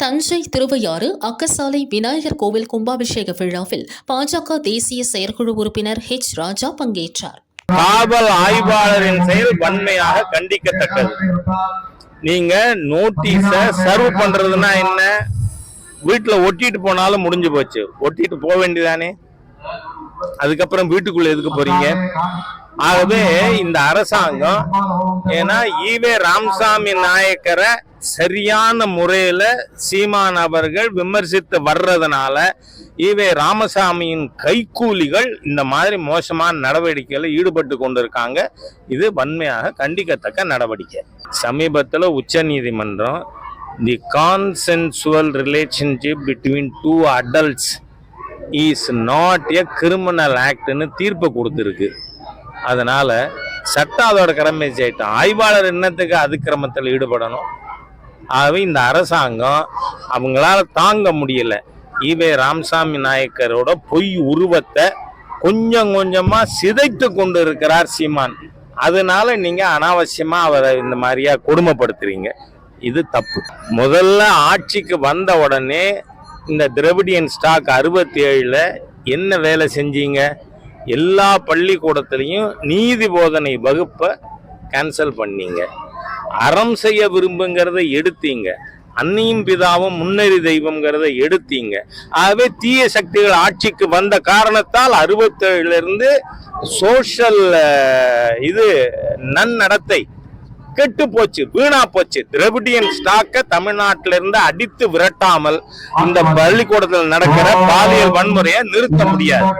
தஞ்சை திருவையாறு அக்கசாலை விநாயகர் கோவில் கும்பாபிஷேக விழாவில் பாஜக தேசிய செயற்குழு உறுப்பினர் ஹெச் ராஜா பங்கேற்றார். காவல் ஆய்வாளரின் செயல் வன்மையாக கண்டிக்கத்தக்கது. நீங்க நோட்டீஸ சர்வ் பண்றதுன்னா என்ன? வீட்டுல ஒட்டிட்டு போனாலும் முடிஞ்சு போச்சு. ஒட்டிட்டு போக வேண்டியதானே அதுக்கப்புறம் வீட்டுக்குள்ள எதுக்கு போறீங்க? ஆகவே இந்த அரசாங்கம் ஏன்னா ஈவே ராமசாமி நாயக்கரை சரியான முறையில் சீமான் அவர்கள் விமர்சித்து வர்றதுனால ஈவே ராமசாமியின் கைக்கூலிகள் இந்த மாதிரி மோசமான நடவடிக்கையில் ஈடுபட்டு கொண்டிருக்காங்க. இது வன்மையாக கண்டிக்கத்தக்க நடவடிக்கை. சமீபத்தில் உச்சநீதிமன்றம் the consensual relationship between two adults is not a criminal ஆக்ட்னு தீர்ப்பு கொடுத்துருக்கு. அதனால் சட்டம் அதோட கடமை செய்யட்டும். ஆய்வாளர் என்னத்துக்கு அதிக்கிரமத்தில் ஈடுபடணும்? ஆகவே இந்த அரசாங்கம் அவங்களால தாங்க முடியல. ஈவே ராமசாமி நாயக்கரோட பொய் உருவத்தை கொஞ்சம் கொஞ்சமாக சிதைத்து கொண்டு இருக்கிறார் சீமான். அதனால நீங்க அனாவசியமா அவரை இந்த மாதிரியா கொடுமைப்படுத்துறீங்க. இது தப்பு. முதல்ல ஆட்சிக்கு வந்த உடனே இந்த திரவிடியன் ஸ்டாக் அறுபத்தி ஏழில் என்ன வேலை செஞ்சீங்க? எல்லா பள்ளிக்கூடத்துலையும் நீதி போதனை வகுப்பை கேன்சல் பண்ணீங்க. அறம் செய்ய விரும்புங்கிறத எடுத்தீங்க. அன்னியும் பிதாவும் முன்னறி தெய்வம்ங்கிறத எடுத்தீங்க. ஆகவே தீய சக்திகள் ஆட்சிக்கு வந்த காரணத்தால் அறுபத்தேழுல இருந்து சோஷியல் இது நன்னடத்தை கெட்டு போச்சு வீணா போச்சு. திரவிடியன் ஸ்டாக்க தமிழ்நாட்டில இருந்து அடித்து விரட்டாமல் இந்த பள்ளிக்கூடத்தில் நடக்கிற பாலியல் வன்முறையை நிறுத்த முடியாது.